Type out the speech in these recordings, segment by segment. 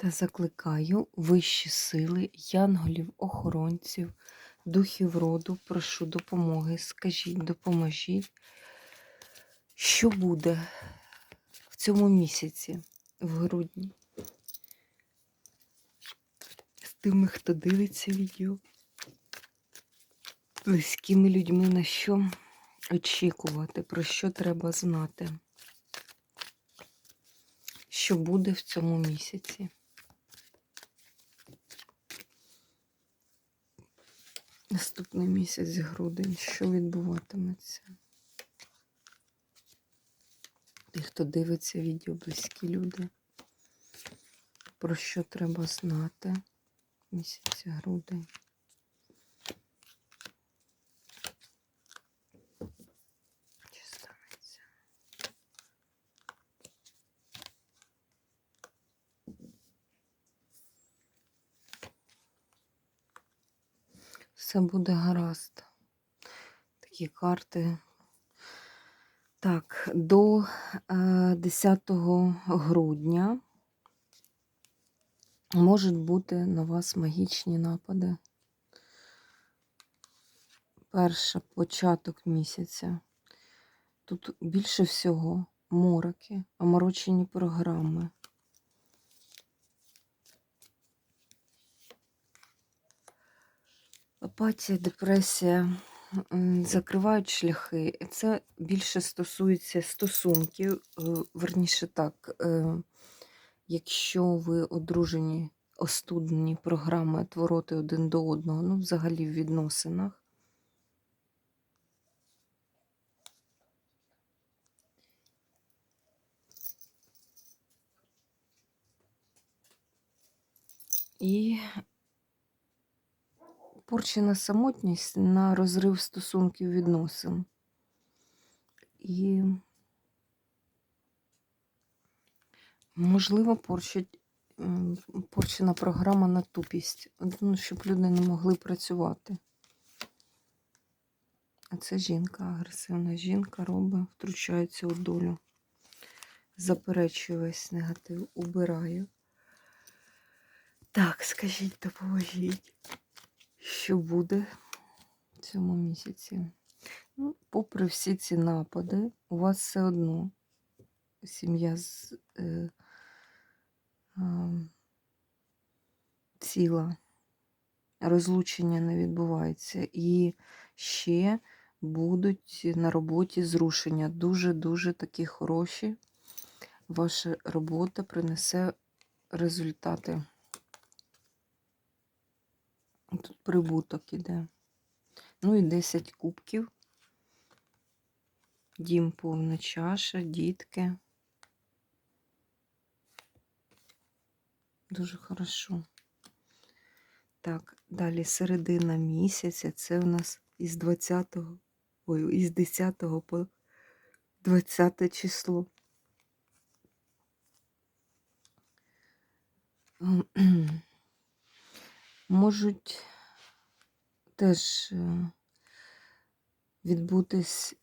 Та закликаю вищі сили, янголів, охоронців, духів роду, прошу допомоги, скажіть, допоможіть, що буде в цьому місяці, в грудні, з тими, хто дивиться відео, близькими людьми, на що очікувати, про що треба знати, що буде в цьому місяці. Наступний місяць грудень, що відбуватиметься? Ті, хто дивиться відео, близькі люди, про що треба знати місяць грудень. Все буде гаразд. Такі карти. Так, до е, 10 грудня можуть бути на вас магічні напади. Перша початок місяця. Тут більше всього мороки, оморочені програми. Апатія, депресія закривають шляхи. Це більше стосується стосунків, е, верніше так, е, якщо ви одружені, остудені програми твороти один до одного, ну, взагалі в відносинах. І порчена самотність на розрив стосунків відносин. І, можливо, порчить, порчена програма на тупість, ну, щоб люди не могли працювати. А це жінка, агресивна жінка робить, втручається у долю. Заперечує весь негатив, убираю. Так, скажіть, допоможіть, що буде в цьому місяці? Ну, попри всі ці напади, у вас все одно сім'я з, е, е, ціла, розлучення не відбувається. І ще будуть на роботі зрушення. Дуже-дуже такі хороші. Ваша робота принесе результати. Тут прибуток іде. Ну і 10 кубків. Дім повна чаша, дітки. Дуже хорошо. Так, далі середина місяця. Це у нас із 20, ой, із 10 по 20 число. Можуть теж е, відбутись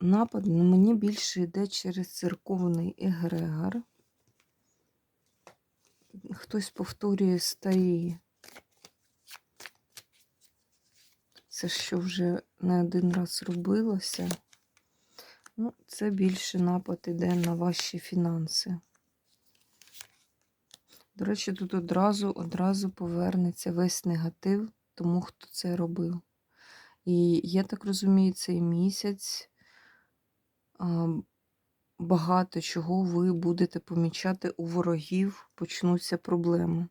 напад, але мені більше йде через церковний егрегор. Хтось повторює старі. Це що вже не один раз робилося. Ну, це більше напад іде на ваші фінанси. До речі, тут одразу одразу повернеться весь негатив тому, хто це робив. І я так розумію, цей місяць багато чого ви будете помічати у ворогів, почнуться проблеми.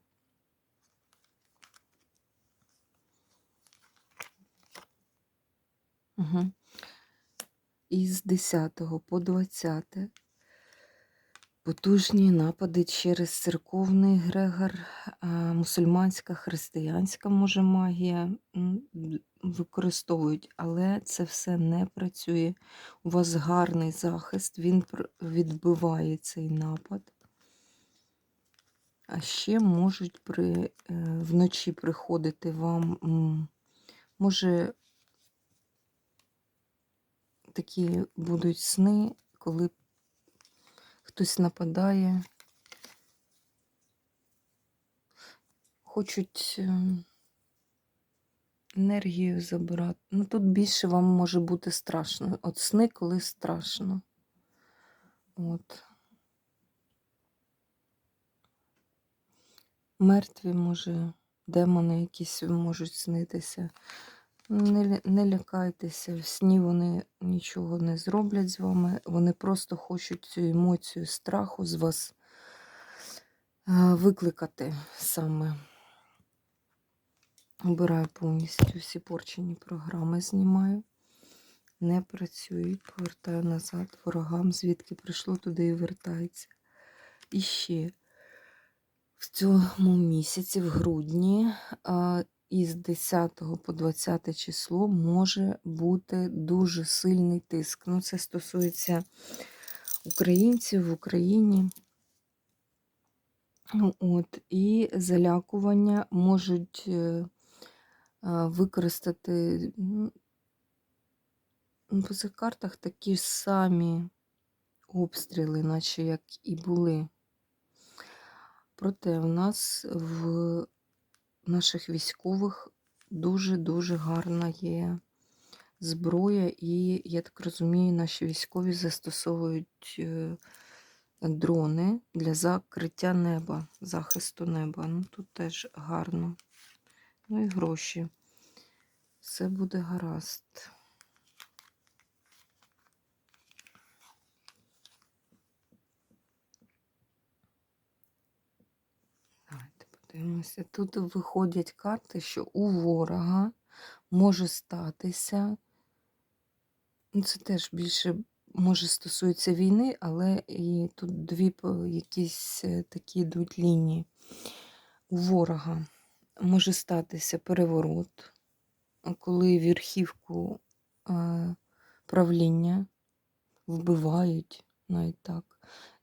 Угу. Із 10 по 20 Потужні напади через церковний Грегор, мусульманська, християнська може магія використовують, але це все не працює. У вас гарний захист, він відбиває цей напад. А ще можуть при, е, вночі приходити вам, може, такі будуть сни, коли хтось нападає. Хочуть ем, енергію забирати. Ну, тут більше вам може бути страшно. От сни, коли страшно. От. Мертві, може, демони якісь можуть снитися. Не, не лякайтеся, в сні вони нічого не зроблять з вами. Вони просто хочуть цю емоцію страху з вас е, викликати саме. Обираю повністю всі порчені програми, знімаю. Не працюють, повертаю назад ворогам, звідки прийшло, туди і вертається. І ще в цьому місяці, в грудні, а, із 10 по 20 число може бути дуже сильний тиск. Ну, це стосується українців в Україні. Ну, От, і залякування можуть е, використати ну, ну, по цих картах такі ж самі обстріли, наче як і були. Проте в нас в наших військових дуже-дуже гарна є зброя, і, я так розумію, наші військові застосовують е, дрони для закриття неба, захисту неба. Ну, тут теж гарно. Ну і гроші. Все буде гаразд. Подивимося. Тут виходять карти, що у ворога може статися. Ну, це теж більше може стосується війни, але і тут дві якісь е, такі йдуть лінії. У ворога може статися переворот, коли верхівку е, правління вбивають, навіть так.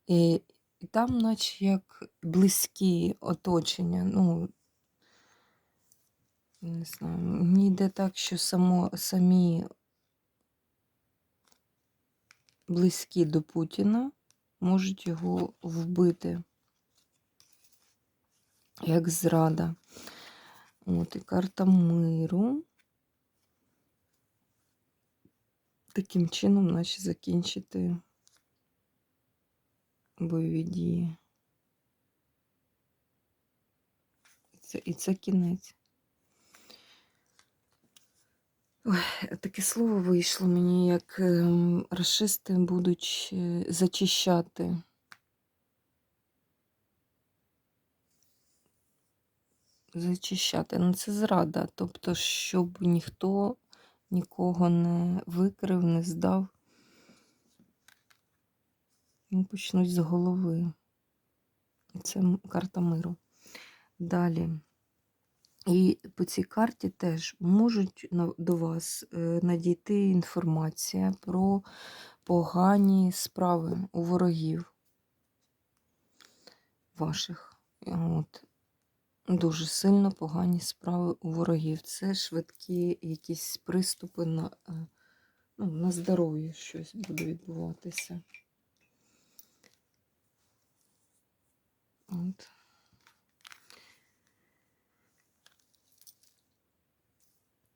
І, і там, наче як близькі оточення, ну, не знаю, мені йде так, що само, самі близькі до Путіна можуть його вбити, як зрада. От і карта миру. Таким чином, наче закінчити бойові дії. Це, і це кінець. Ой, таке слово вийшло мені, як ем, расисти будуть е, зачищати. Зачищати. Ну, це зрада. Тобто, щоб ніхто нікого не викрив, не здав. Ну, почнуть з голови. Це карта миру. Далі. І по цій карті теж можуть до вас е, надійти інформація про погані справи у ворогів ваших. От. Дуже сильно погані справи у ворогів. Це швидкі якісь приступи на, е, ну, на здоров'я щось буде відбуватися. От.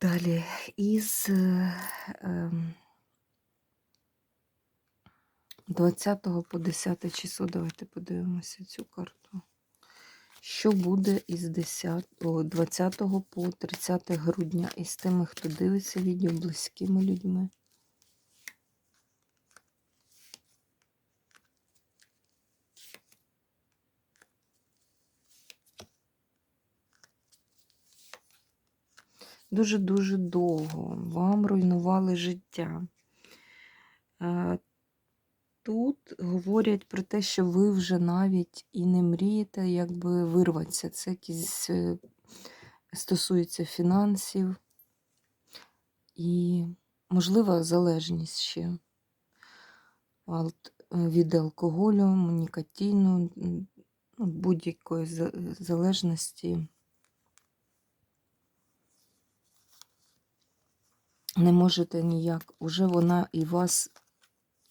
Далі із е, ем, 20 по 10 число, давайте подивимося цю карту. Що буде із 10, о, 20 по 30 грудня із тими, хто дивиться відео близькими людьми? Дуже-дуже довго вам руйнували життя. Е, тут говорять про те, що ви вже навіть і не мрієте, якби вирватися. Це якісь е, стосується фінансів і, можливо, залежність ще е, від алкоголю, нікотину, ну, будь-якої залежності. Не можете ніяк. Уже вона і вас,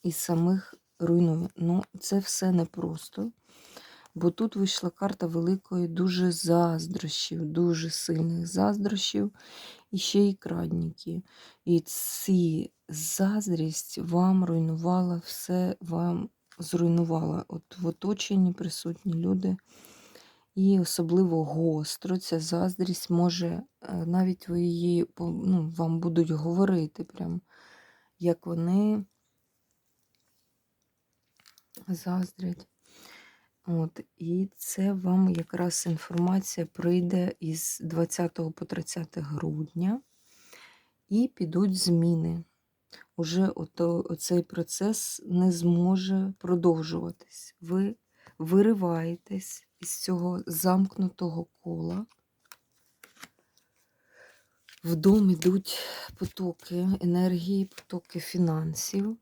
і самих руйнує. Ну, це все непросто. Бо тут вийшла карта великої дуже заздрощів, дуже сильних заздрощів, і ще й крадники. І ці заздрість вам руйнувала все, вам зруйнувала. От в оточенні присутні люди. І особливо гостро ця заздрість може, е, навіть ви її ну, вам будуть говорити, прям, як вони заздрять. От, і це вам якраз інформація прийде із 20 по 30 грудня, і підуть зміни. Уже ото, оцей процес не зможе продовжуватись. Ви вириваєтесь із цього замкнутого кола. В дом ідуть потоки енергії, потоки фінансів.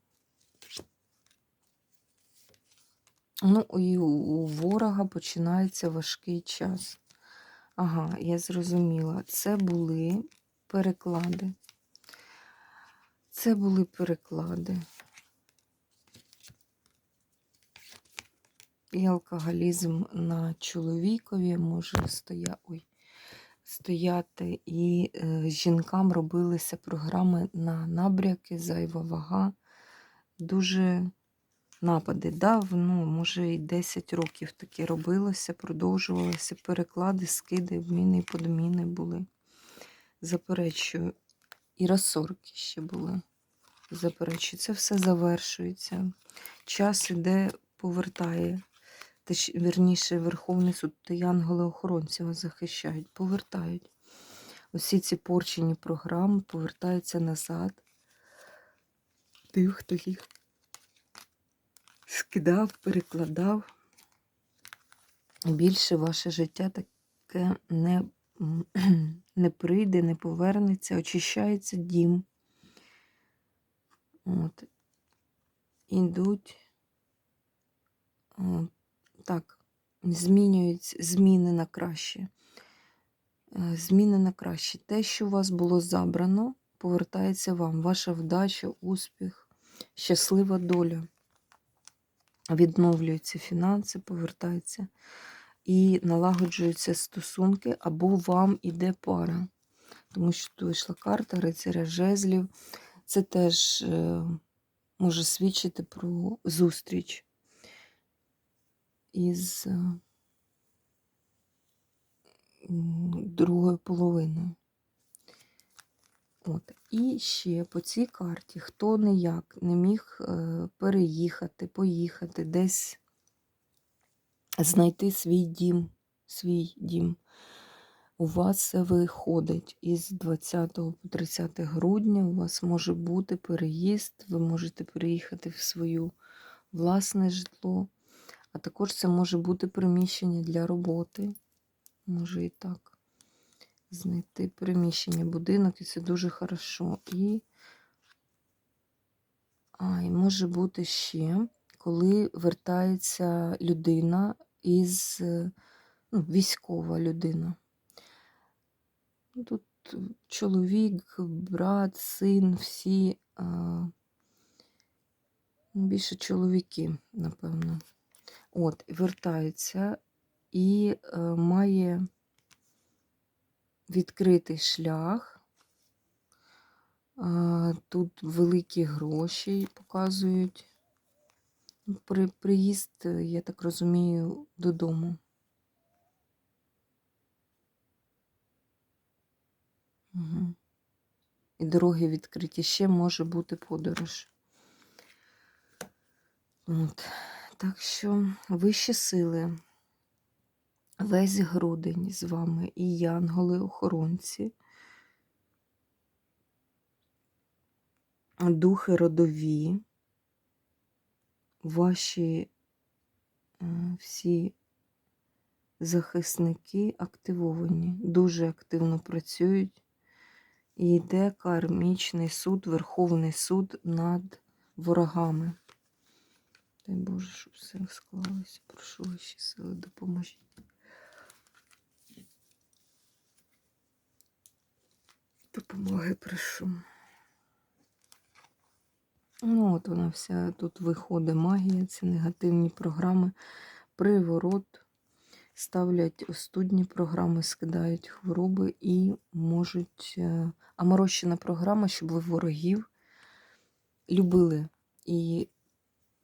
Ну, і у ворога починається важкий час. Ага, я зрозуміла. Це були переклади. Це були переклади. І алкоголізм на чоловікові може стоя... Ой, стояти. І е, жінкам робилися програми на набряки, зайва вага. Дуже напади дав, ну, може, і 10 років таке робилося, продовжувалося. Переклади, скиди, обміни і подміни були. Заперечую. І розсорки ще були. Заперечую. Це все завершується. Час іде, повертає. Вірніше, Верховний суд та янголи-охоронці вас захищають, повертають. Усі ці порчені програми повертаються назад. Тих, хто їх скидав, перекладав. Більше ваше життя таке не, не прийде, не повернеться, очищається дім. От. Ідуть. Так, змінюють зміни на краще. Е, Зміни на краще. Те, що у вас було забрано, повертається вам. Ваша вдача, успіх, щаслива доля. Відновлюються фінанси, повертаються і налагоджуються стосунки, або вам іде пара. Тому що тут вийшла карта рицаря жезлів. Це теж е, може свідчити про зустріч із е, другою половиною. От. І ще по цій карті, хто ніяк не міг е, переїхати, поїхати, десь знайти свій дім, свій дім. У вас це виходить із 20 по 30 грудня. У вас може бути переїзд, ви можете переїхати в своє власне житло, а також це може бути приміщення для роботи. Може і так. Знайти приміщення, будинок, і це дуже хорошо. І, а, і може бути ще, коли вертається людина із ну, військова людина. Тут чоловік, брат, син, всі а, більше чоловіки, напевно. От, вертаються і е, має відкритий шлях. А, Тут великі гроші показують. При, приїзд, е, я так розумію, додому. Угу. І дороги відкриті. Ще може бути подорож. От. Так що вищі сили, весь грудень з вами і янголи-охоронці, духи родові, ваші е, всі захисники активовані, дуже активно працюють. І йде кармічний суд, Верховний суд над ворогами. Дай Боже, щоб все склалося. Прошу ваші сили, допоможіть. Допомоги прошу. Ну, от вона вся тут виходить магія, це негативні програми, приворот, ставлять остудні програми, скидають хвороби і можуть. е, А морощена програма, щоб ви ворогів любили. І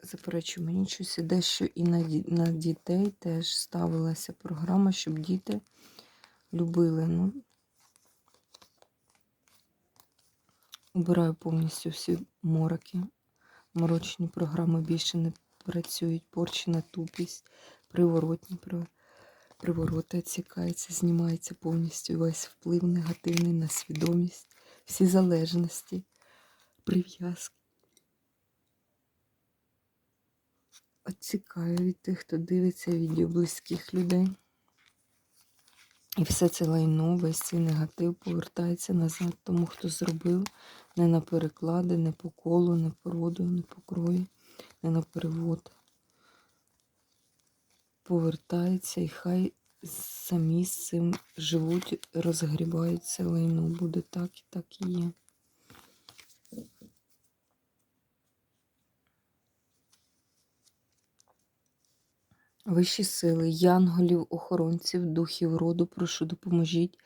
заперечу мені щось іде, що і на, на дітей теж ставилася програма, щоб діти любили. Ну, убираю повністю всі мороки. Морочні програми більше не працюють. Порчена тупість, приворотні при- привороти відсікаються, знімається повністю весь вплив негативний на свідомість, всі залежності, прив'язки. Від тих, хто дивиться відео близьких людей. І все це лайно, весь цей негатив повертається назад тому, хто зробив не на переклади, не по колу, не по роду, не по крою, не на перевод. Повертається і хай самі з цим живуть, розгрібають це лайно. Буде так і так і є. Вищі сили, янголів, охоронців, духів роду, прошу допоможіть,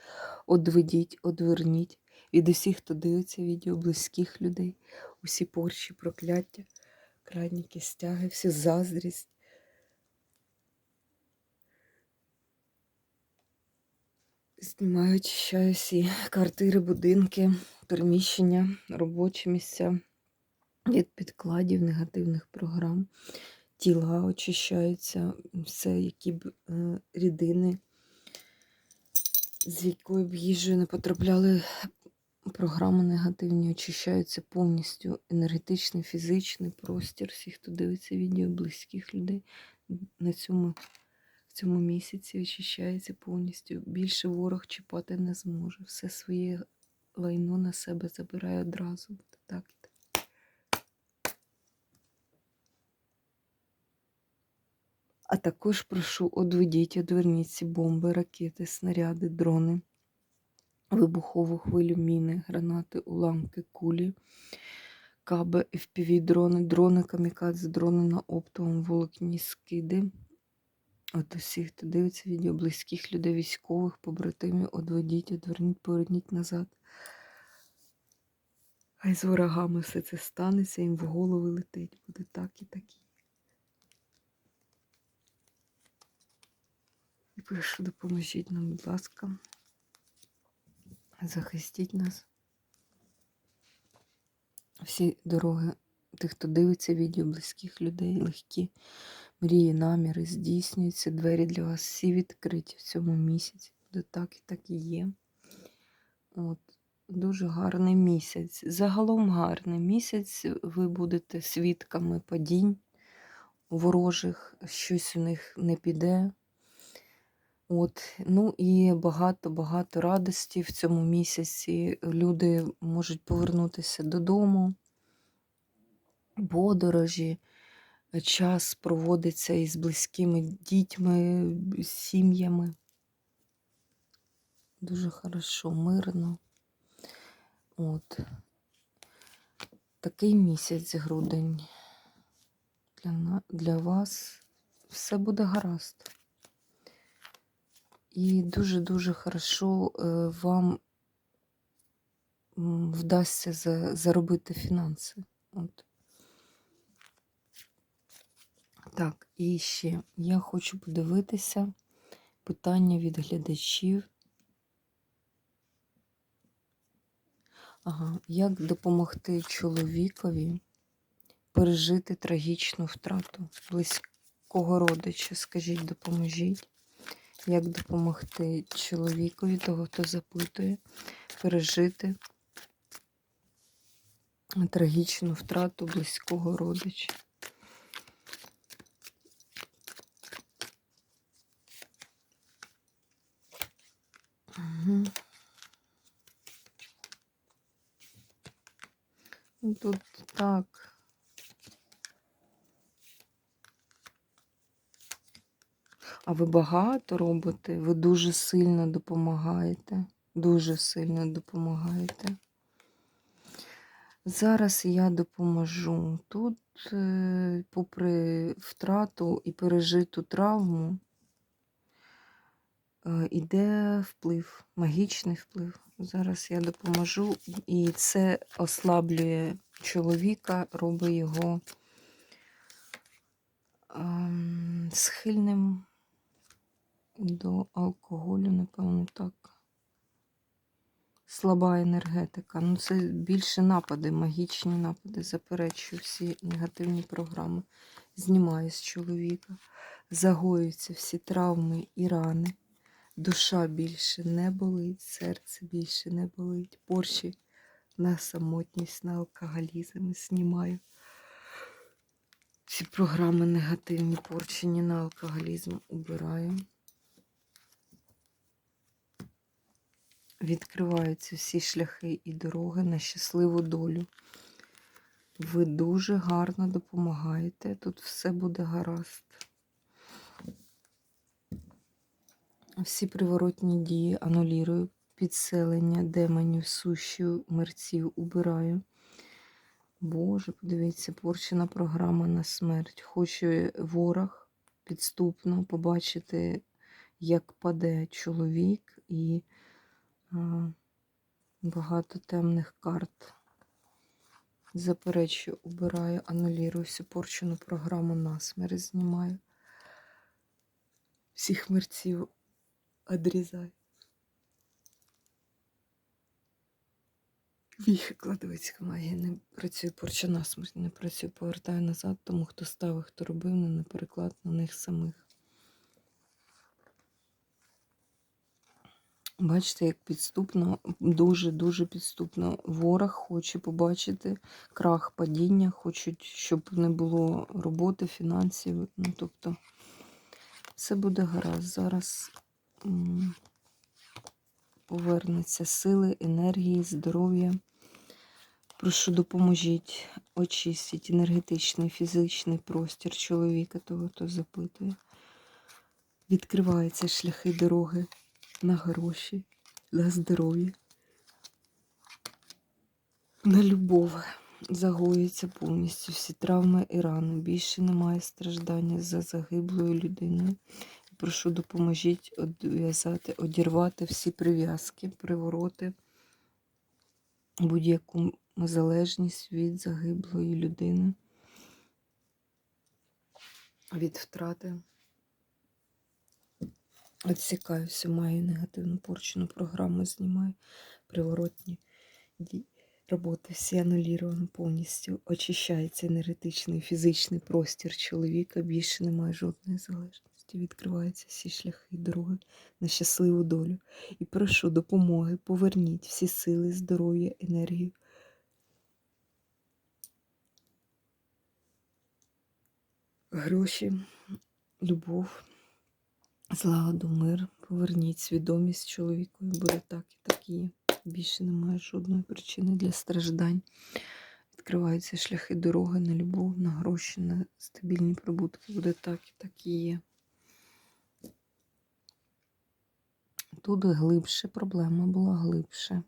одведіть, одверніть від усіх, хто дивиться відео, близьких людей, усі порчі, прокляття, крайні кістяги, всі заздрість. Знімаю, очищаю всі квартири, будинки, переміщення, робочі місця від підкладів, негативних програм тіла очищаються, все, які б е, рідини, з якою б їжею не потрапляли програми негативні, очищаються повністю енергетичний, фізичний простір всіх, хто дивиться відео, близьких людей на цьому, в цьому місяці очищається повністю. Більше ворог чіпати не зможе. Все своє лайно на себе забирає одразу. Так і так. А також прошу одведіть, одверніть ці бомби, ракети, снаряди, дрони, вибухову хвилю, міни, гранати, уламки, кулі, каби, FPV дрони, дрони камікадзе, дрони на оптовому волокні, скиди. От усіх, хто дивиться відео, близьких людей, військових, побратимів, одведіть, одверніть, поверніть назад. Хай з ворогами все це станеться, їм в голови летить. Буде так і так. І прошу, допоможіть нам, будь ласка. Захистіть нас. Всі дороги тих, хто дивиться відео, близьких людей, легкі мрії, наміри здійснюються. Двері для вас всі відкриті в цьому місяці. Буде так і так і є. От. Дуже гарний місяць. Загалом гарний місяць. Ви будете свідками падінь ворожих, щось у них не піде. От, ну і багато-багато радості в цьому місяці. Люди можуть повернутися додому, подорожі, час проводиться із близькими дітьми, сім'ями. Дуже хорошо, мирно. От. Такий місяць грудень. Для, для вас все буде гаразд. І дуже-дуже хорошо е, вам вдасться заробити фінанси. От. Так, і ще я хочу подивитися питання від глядачів. Ага, як допомогти чоловікові пережити трагічну втрату близького родича? Скажіть, допоможіть як допомогти чоловікові, того, хто запитує, пережити трагічну втрату близького родича. Угу. Тут так. А ви багато робите? Ви дуже сильно допомагаєте. Дуже сильно допомагаєте. Зараз я допоможу. Тут, е, попри втрату і пережиту травму, е, іде вплив, магічний вплив. Зараз я допоможу, і це ослаблює чоловіка, робить його ем, схильним до алкоголю, напевно, так. Слаба енергетика. Ну, це більше напади, магічні напади. Заперечую всі негативні програми. Знімаю з чоловіка. Загоюються всі травми і рани. Душа більше не болить, серце більше не болить. Порші на самотність, на алкоголізм знімаю. Ці програми негативні, порчені на алкоголізм убираю. Відкриваються всі шляхи і дороги на щасливу долю. Ви дуже гарно допомагаєте. Тут все буде гаразд. Всі приворотні дії анулірую, підселення демонів, сущів, мерців убираю. Боже, подивіться, порчена програма на смерть. Хоче ворог підступно побачити, як паде чоловік і багато темних карт. Заперечую, убираю, анулірую всю порчену програму на смерть знімаю. Всіх мерців одрізаю. Віхи кладовицька магія не працює порча насмерть, не працює, повертаю назад, тому хто ставив, хто робив, не переклад на них самих. Бачите, як підступно, дуже-дуже підступно. Ворог хоче побачити крах падіння, хочуть, щоб не було роботи, фінансів. Ну, тобто, все буде гаразд. Зараз повернуться сили, енергії, здоров'я. Прошу, допоможіть, очистіть енергетичний, фізичний простір чоловіка, того, хто запитує. Відкриваються шляхи дороги на гроші, на здоров'я, на любов. Загоюються повністю всі травми і рани. Більше немає страждання за загиблою людиною. Прошу, допоможіть одв'язати, одірвати всі прив'язки, привороти, будь-яку залежність від загиблої людини, від втрати. Відсікаю маю негативну порчену програму, знімаю приворотні дії. Роботи всі ануліровано повністю. Очищається енергетичний, фізичний простір чоловіка. Більше немає жодної залежності. Відкриваються всі шляхи дороги на щасливу долю. І прошу допомоги, поверніть всі сили, здоров'я, енергію. Гроші, любов, злагоду, мир. Поверніть свідомість чоловіку. і Буде так і так є. Більше немає жодної причини для страждань. Відкриваються шляхи дороги на любов, на гроші, на стабільні прибутки. Буде так і так і є. Тут глибше проблема була глибше.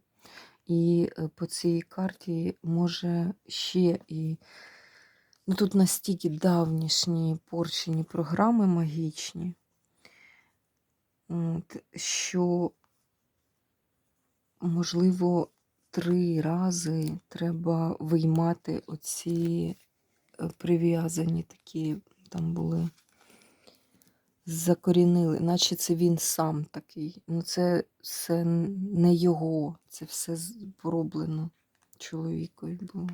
І е, по цій карті може ще і. Ну, Тут настільки давнішні порчені програми магічні, що, можливо, три рази треба виймати оці е, прив'язані такі, там були, закорінили, наче це він сам такий. Ну, це все не його, це все пороблено чоловікові було.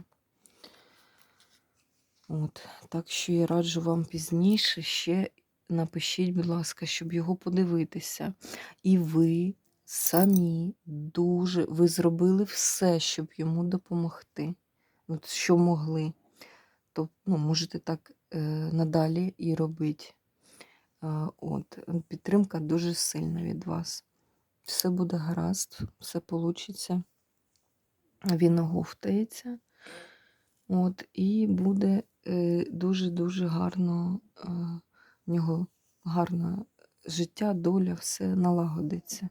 От, Так що я раджу вам пізніше ще напишіть, будь ласка, щоб його подивитися. І ви самі дуже ви зробили все, щоб йому допомогти. От Що могли. То, ну, Можете так е, надалі і робити. Е, от, Підтримка дуже сильна від вас. все буде гаразд, все вийде. Він оговтається. От, і буде е, дуже-дуже гарно, е, в нього гарне життя, доля, все налагодиться.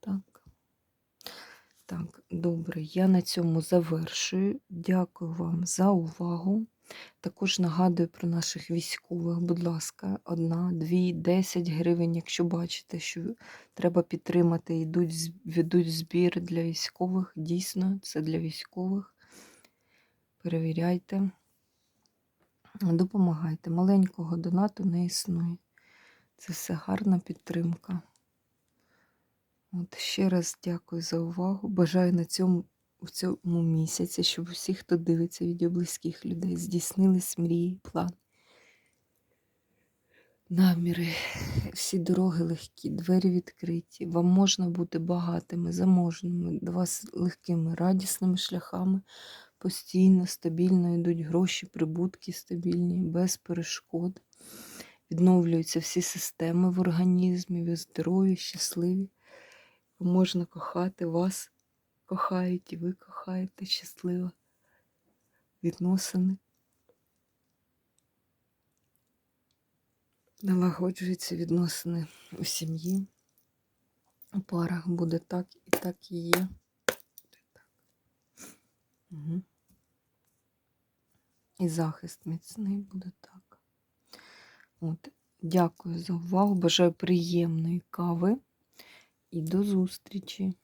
Так. Так, добре, я на цьому завершую. Дякую вам за увагу. Також нагадую про наших військових, будь ласка, одна, дві, десять гривень, якщо бачите, що треба підтримати, йдуть, ведуть збір для військових. Дійсно, це для військових. Перевіряйте, допомагайте. Маленького донату не існує. Це все гарна підтримка. От ще раз дякую за увагу. Бажаю на цьому в цьому місяці, щоб усі, хто дивиться відео близьких людей, здійснились мрії, плани, наміри, всі дороги легкі, двері відкриті. Вам можна бути багатими, заможними, до вас легкими, радісними шляхами. Постійно, стабільно йдуть гроші, прибутки стабільні, без перешкод. Відновлюються всі системи в організмі, ви здорові, щасливі. Можна кохати вас кохають, і ви кохаєте щасливо. Відносини. Налагоджуються відносини у сім'ї. У парах буде так і так і є. Угу. І захист міцний буде так. От. Дякую за увагу. Бажаю приємної кави і до зустрічі!